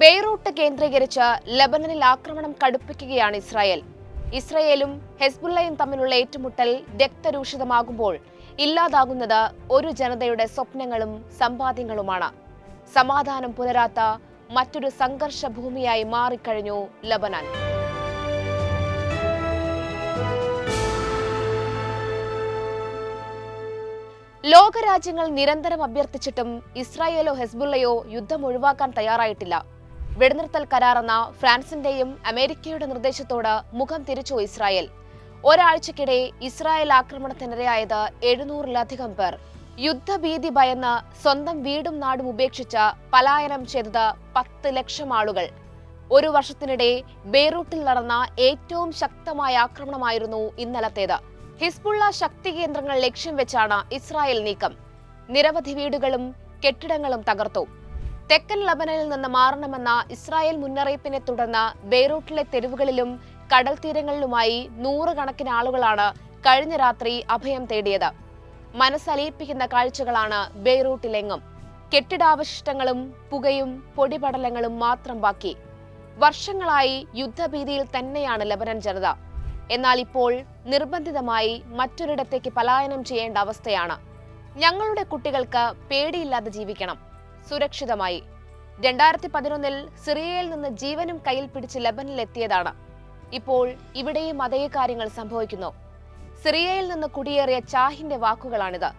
Beirut കേന്ദ്രീകരിച്ച് ലബനനിൽ ആക്രമണം കടുപ്പിക്കുകയാണ് Israel. ഇസ്രായേലും ഹെസ്ബുള്ളയും തമ്മിലുള്ള ഏറ്റുമുട്ടൽ രക്തരൂഷിതമാകുമ്പോൾ ഇല്ലാതാകുന്നത് ഒരു ജനതയുടെ സ്വപ്നങ്ങളും സമ്പാദ്യങ്ങളുമാണ്. സമാധാനം പുലരാത്ത മറ്റൊരു സംഘർഷ ഭൂമിയായി മാറിക്കഴിഞ്ഞു ലബനൻ. ലോകരാജ്യങ്ങൾ നിരന്തരം അഭ്യർത്ഥിച്ചിട്ടും ഇസ്രായേലോ ഹെസ്ബുള്ളയോ യുദ്ധം ഒഴിവാക്കാൻ തയ്യാറായിട്ടില്ല. വെടിനിർത്തൽ കരാറെന്ന ഫ്രാൻസിന്റെയും അമേരിക്കയുടെ നിർദ്ദേശത്തോട് മുഖം തിരിച്ചു ഇസ്രായേൽ. ഒരാഴ്ചക്കിടെ ഇസ്രായേൽ ആക്രമണത്തിനിരയായത് എഴുന്നൂറിലധികം പേർ. യുദ്ധഭീതി ഭയന്ന് സ്വന്തം വീടും നാടും ഉപേക്ഷിച്ച് പലായനം ചെയ്തത് പത്ത് ലക്ഷം ആളുകൾ. ഒരു വർഷത്തിനിടെ ബെയ്റൂട്ടിൽ നടന്ന ഏറ്റവും ശക്തമായ ആക്രമണമായിരുന്നു ഇന്നലത്തേത്. ഹിസ്ബുള്ള ശക്തി കേന്ദ്രങ്ങൾ ലക്ഷ്യം വെച്ചാണ് ഇസ്രായേൽ നീക്കം. നിരവധി വീടുകളും കെട്ടിടങ്ങളും തകർത്തു. തെക്കൻ ലബനനിൽ നിന്ന് മാറണമെന്ന ഇസ്രായേൽ മുന്നറിയിപ്പിനെ തുടർന്ന് ബെയ്റൂട്ടിലെ തെരുവുകളിലും കടൽ തീരങ്ങളിലുമായി നൂറുകണക്കിന് ആളുകളാണ് കഴിഞ്ഞ രാത്രി അഭയം തേടിയത്. മനസ്സലിയിപ്പിക്കുന്ന കാഴ്ചകളാണ് ബെയ്റൂട്ടിലെങ്ങും. കെട്ടിടാവശിഷ്ടങ്ങളും പുകയും പൊടിപടലങ്ങളും മാത്രം ബാക്കി. വർഷങ്ങളായി യുദ്ധഭീതിയിൽ തന്നെയാണ് ലബനൻ ജനത. എന്നാൽ ഇപ്പോൾ നിർബന്ധിതമായി മറ്റൊരിടത്തേക്ക് പലായനം ചെയ്യേണ്ട അവസ്ഥയാണ്. ഞങ്ങളുടെ കുട്ടികൾക്ക് പേടിയില്ലാതെ ജീവിക്കണം. സുരക്ഷിതമായി. രണ്ടായിരത്തി പതിനൊന്നിൽ സിറിയയിൽ നിന്ന് ജീവനും കയ്യിൽ പിടിച്ച് ലബനിലെത്തിയതാണ് ഇപ്പോൾ ഇവിടെയും അതേ കാര്യങ്ങൾ സംഭവിക്കുന്നു. സിറിയയിൽ നിന്ന് കുടിയേറിയ ചാഹിന്റെ വാക്കുകളാണിത്.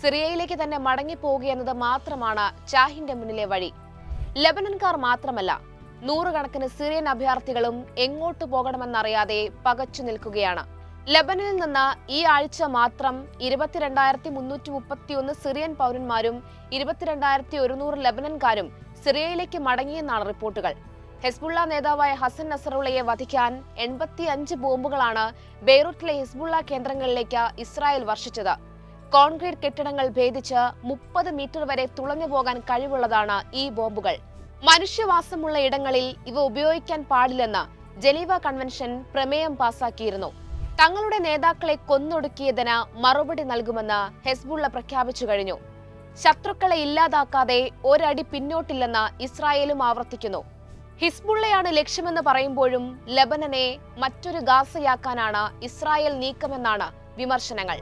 സിറിയയിലേക്ക് തന്നെ മടങ്ങിപ്പോകുകയെന്നത് മാത്രമാണ് ചാഹിന്റെ മുന്നിലെ വഴി. ലബനൻകാർ മാത്രമല്ല നൂറുകണക്കിന് സിറിയൻ അഭയാർത്ഥികളും എങ്ങോട്ട് പോകണമെന്നറിയാതെ പകച്ചു നിൽക്കുകയാണ്. ലബനനിൽ നിന്ന് ഈ ആഴ്ച മാത്രം ഇരുപത്തിരണ്ടായിരത്തി മുന്നൂറ്റി മുപ്പത്തിയൊന്ന് സിറിയൻ പൗരന്മാരും ഇരുപത്തിരണ്ടായിരത്തി ഒരുന്നൂറ് ലബനൻകാരും സിറിയയിലേക്ക് മടങ്ങിയെന്നാണ് റിപ്പോർട്ടുകൾ. ഹെസ്ബുള്ള നേതാവായ ഹസൻ നസറുള്ളയെ വധിക്കാൻ എൺപത്തി അഞ്ച് ബോംബുകളാണ് ബെയ്റൂട്ടിലെ ഹിസ്ബുള്ള കേന്ദ്രങ്ങളിലേക്ക് ഇസ്രായേൽ വർഷിച്ചത്. കോൺക്രീറ്റ് കെട്ടിടങ്ങൾ ഭേദിച്ച് മുപ്പത് മീറ്റർ വരെ തുളഞ്ഞു പോകാൻ കഴിവുള്ളതാണ് ഈ ബോംബുകൾ. മനുഷ്യവാസമുള്ള ഇടങ്ങളിൽ ഇവ ഉപയോഗിക്കാൻ പാടില്ലെന്ന് ജനീവ കൺവെൻഷൻ പ്രമേയം പാസാക്കിയിരുന്നു. തങ്ങളുടെ നേതാക്കളെ കൊന്നൊടുക്കിയതിന് മറുപടി നൽകുമെന്ന് ഹെസ്ബുള്ള പ്രഖ്യാപിച്ചു കഴിഞ്ഞു. ശത്രുക്കളെ ഇല്ലാതാക്കാതെ ഒരടി പിന്നോട്ടില്ലെന്ന് ഇസ്രായേലും ആവർത്തിക്കുന്നു. ഹിസ്ബുള്ളയാണ് ലക്ഷ്യമെന്ന് പറയുമ്പോഴും ലബനനെ മറ്റൊരു ഗാസയാക്കാനാണ് ഇസ്രായേൽ നീക്കമെന്നാണ് വിമർശനങ്ങൾ.